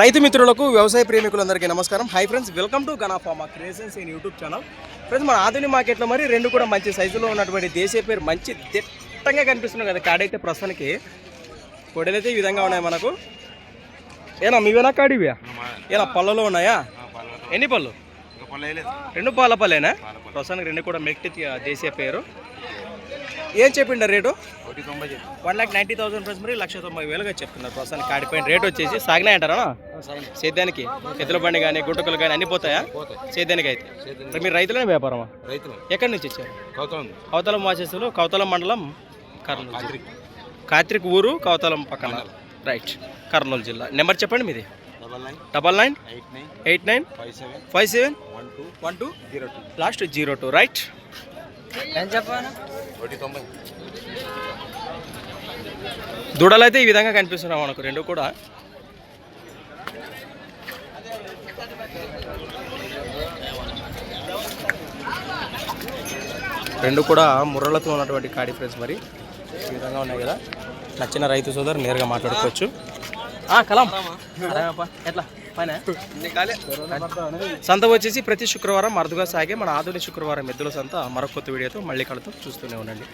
రైతు మిత్రులకు వ్యవసాయ ప్రేమికులందరికీ నమస్కారం. Hi friends welcome to గనాఫామా creations in YouTube channel friends మన ఆధునిక మార్కెట్లో మరి రెండు కూడా మంచి సైజులో ఉన్నటువంటి దేశీయ పేరు మంచి దిట్టంగా కనిపిస్తున్నాయి కదా. కాడైతే ప్రస్తుతానికి పొడలైతే ఈ విధంగా ఉన్నాయి మనకు. ఏనా మీవేనా కాడివా ఏనా పళ్ళలో ఉన్నాయా? ఎన్ని పళ్ళు? రెండు పాల పళ్ళేనా? ప్రస్తుతానికి రెండు కూడా మెక్టి దేశీయ పేరు. ఏం చెప్పిండ rate? One lakh ninety thousand price మరి లక్ష తొంభై వేలుగా చెప్తున్నారు. ప్రస్తుతానికి కాడిపోయిన రేట్ వచ్చేసి సాగినాయి అంటారా? సేద్యానికి ఎద్దుల బండి కానీ గుట్టుకలు కానీ అన్ని పోతాయా? పోతాయి. సేద్యానికి అయితే. మరి మీరు రైతులనే వ్యాపారమా? రైతులు ఎక్కడి నుంచి వచ్చారు? కౌతం కౌతలం వాసేసులు కౌతలం మండలం కర్నూలు. కార్తీక్ ఊరు కౌతలం పక్కన. రైట్. కర్నూలు జిల్లా. నెంబర్ చెప్పండి మీది. Double nine. Eight nine. Five seven. Five seven. One two. One two. Zero two. Last zero two. Right. ఒకటి తొంభై దూడలు అయితే ఈ విధంగా కనిపిస్తున్నాయి మనకు రెండు కూడా. రెండు కూడా ముర్రలతో ఉన్నటువంటి కాడి ఫ్రెండ్స్ మరి. ఈ విధంగా ఉన్నాయి కదా. నచ్చిన రైతు సోదరు నేరుగా మాట్లాడుకోవచ్చు. కలాం. ఎట్లా? పైన? సంత వచ్చేసి ప్రతి శుక్రవారం అరుదుగా సాగే మన ఆధునిక శుక్రవారం ఎద్దుల సంత. మరొక కొత్త వీడియోతో మళ్ళీ కలుతూ చూస్తూనే ఉండండి.